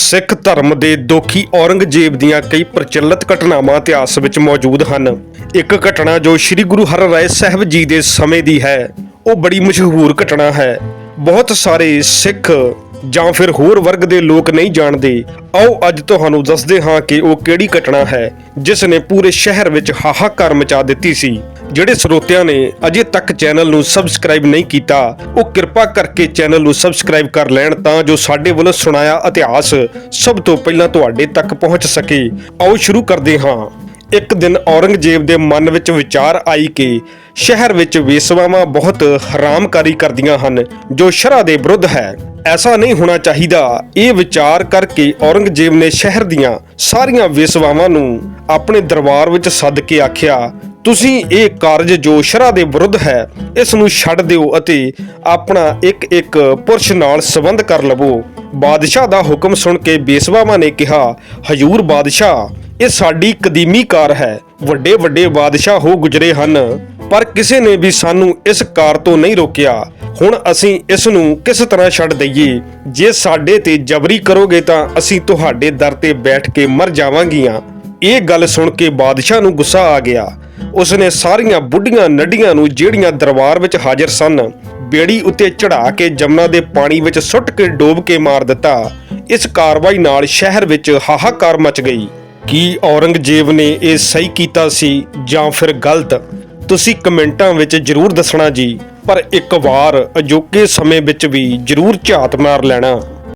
ਸਿੱਖ ਧਰਮ ਦੇ ਦੋਖੀ ਔਰੰਗਜ਼ੇਬ ਦੀਆਂ ਕਈ ਪ੍ਰਚਲਿਤ ਘਟਨਾਵਾਂ ਇਤਿਹਾਸ ਵਿੱਚ ਮੌਜੂਦ ਹਨ। ਇੱਕ ਘਟਨਾ ਜੋ ਸ੍ਰੀ ਗੁਰੂ ਹਰਿਰਾਏ ਸਾਹਿਬ ਜੀ ਦੇ ਸਮੇਂ ਦੀ ਹੈ, ਉਹ ਬੜੀ ਮਸ਼ਹੂਰ ਘਟਨਾ ਹੈ। ਬਹੁਤ ਸਾਰੇ ਸਿੱਖ ਜਾਂ ਫਿਰ ਹੋਰ ਵਰਗ ਦੇ ਲੋਕ ਨਹੀਂ ਜਾਣਦੇ, ਆਓ ਅੱਜ ਤੁਹਾਨੂੰ ਦੱਸਦੇ ਹਾਂ ਕਿ ਉਹ ਕਿਹੜੀ ਘਟਨਾ ਹੈ, ਜਿਸ ਨੇ ਪੂਰੇ ਸ਼ਹਿਰ ਵਿੱਚ ਹਾਹਾਕਾਰ ਮਚਾ ਦਿੱਤੀ ਸੀ। ਜਿਹੜੇ ਸਰੋਤਿਆਂ ਨੇ ਅਜੇ ਤੱਕ ਚੈਨਲ ਨੂੰ ਸਬਸਕ੍ਰਾਈਬ ਨਹੀਂ ਕੀਤਾ, ਉਹ ਕਿਰਪਾ ਕਰਕੇ ਚੈਨਲ ਨੂੰ ਸਬਸਕ੍ਰਾਈਬ ਕਰ ਲੈਣ ਤਾਂ ਜੋ ਸਾਡੇ ਵੱਲੋਂ ਸੁਣਾਇਆ ਇਤਿਹਾਸ ਸਭ ਤੋਂ ਪਹਿਲਾਂ ਤੁਹਾਡੇ ਤੱਕ ਪਹੁੰਚ ਸਕੇ। ਆਓ ਸ਼ੁਰੂ ਕਰਦੇ ਹਾਂ। ਇੱਕ ਦਿਨ ਔਰੰਗਜ਼ੇਬ ਦੇ ਮਨ ਵਿੱਚ ਵਿਚਾਰ ਆਈ ਕਿ ਸ਼ਹਿਰ ਵਿੱਚ ਵੇਸਵਾਵਾਂ ਬਹੁਤ ਹਰਾਮਕਾਰੀ ਕਰਦੀਆਂ ਹਨ, ਜੋ ਸ਼ਰ੍ਹਾ ਦੇ ਵਿਰੁੱਧ ਹੈ। ਐਸਾ ਨਹੀਂ ਹੋਣਾ ਚਾਹੀਦਾ। ਇਹ ਵਿਚਾਰ ਕਰਕੇ ਔਰੰਗਜ਼ੇਬ ਨੇ ਸ਼ਹਿਰ ਦੀਆਂ ਸਾਰੀਆਂ ਵੇਸਵਾਵਾਂ ਨੂੰ ਆਪਣੇ ਦਰਬਾਰ ਵਿੱਚ ਸੱਦ ਕੇ ਆਖਿਆ, ਤੁਸੀਂ ਇਹ ਕਾਰਜ ਜੋ ਸ਼ਰਾ ਦੇ ਵਿਰੁੱਧ ਹੈ, ਇਸ ਨੂੰ ਛੱਡ ਦਿਓ ਅਤੇ ਆਪਣਾ ਇੱਕ ਇੱਕ ਪੁਰਸ਼ ਨਾਲ ਸੰਬੰਧ ਕਰ ਲਵੋ। ਬਾਦਸ਼ਾਹ ਦਾ ਹੁਕਮ ਸੁਣ ਕੇ ਬੇਸਵਾਵਾਂ ਨੇ ਕਿਹਾ, ਹਜੂਰ ਬਾਦਸ਼ਾਹ ਇਹ ਸਾਡੀ ਕਦੀਮੀ ਕਾਰ ਹੈ। ਵੱਡੇ ਵੱਡੇ ਬਾਦਸ਼ਾਹ ਹੋ ਗੁਜਰੇ ਹਨ, ਪਰ ਕਿਸੇ ਨੇ ਵੀ ਸਾਨੂੰ ਇਸ ਕਾਰ ਤੋਂ ਨਹੀਂ ਰੋਕਿਆ। ਹੁਣ ਅਸੀਂ ਇਸ ਨੂੰ ਕਿਸ ਤਰ੍ਹਾਂ ਛੱਡ ਦਈਏ? ਜੇ ਸਾਡੇ ਤੇ ਜਬਰੀ ਕਰੋਗੇ ਤਾਂ ਅਸੀਂ ਤੁਹਾਡੇ ਦਰ ਤੇ ਬੈਠ ਕੇ ਮਰ ਜਾਵਾਂਗੀਆਂ। ਇਹ ਗੱਲ ਸੁਣ ਕੇ ਬਾਦਸ਼ਾਹ ਨੂੰ ਗੁੱਸਾ ਆ ਗਿਆ। ਉਸਨੇ ਸਾਰੀਆਂ ਬੁੱਢੀਆਂ ਨੱਡੀਆਂ ਨੂੰ ਜਿਹੜੀਆਂ ਦਰਬਾਰ ਵਿੱਚ ਹਾਜ਼ਰ ਸਨ, ਬੇੜੀ ਉੱਤੇ ਚੜਾ ਕੇ ਜਮਨਾ ਦੇ ਪਾਣੀ ਵਿੱਚ ਸੁੱਟ ਕੇ ਡੋਬ ਕੇ ਮਾਰ ਦਿੱਤਾ। ਇਸ ਕਾਰਵਾਈ ਨਾਲ ਸ਼ਹਿਰ ਵਿੱਚ ਹਾਹਾਕਾਰ ਮਚ ਗਈ। ਕੀ ਔਰੰਗਜ਼ੇਬ ਨੇ ਇਹ ਸਹੀ ਕੀਤਾ ਸੀ ਜਾਂ ਫਿਰ ਗਲਤ? ਤੁਸੀਂ ਕਮੈਂਟਾਂ ਵਿੱਚ ਜਰੂਰ ਦੱਸਣਾ ਜੀ, ਪਰ ਇੱਕ ਵਾਰ ਅਜੋਕੇ ਸਮੇਂ ਵਿੱਚ ਵੀ ਜਰੂਰ ਝਾਤ ਮਾਰ ਲੈਣਾ।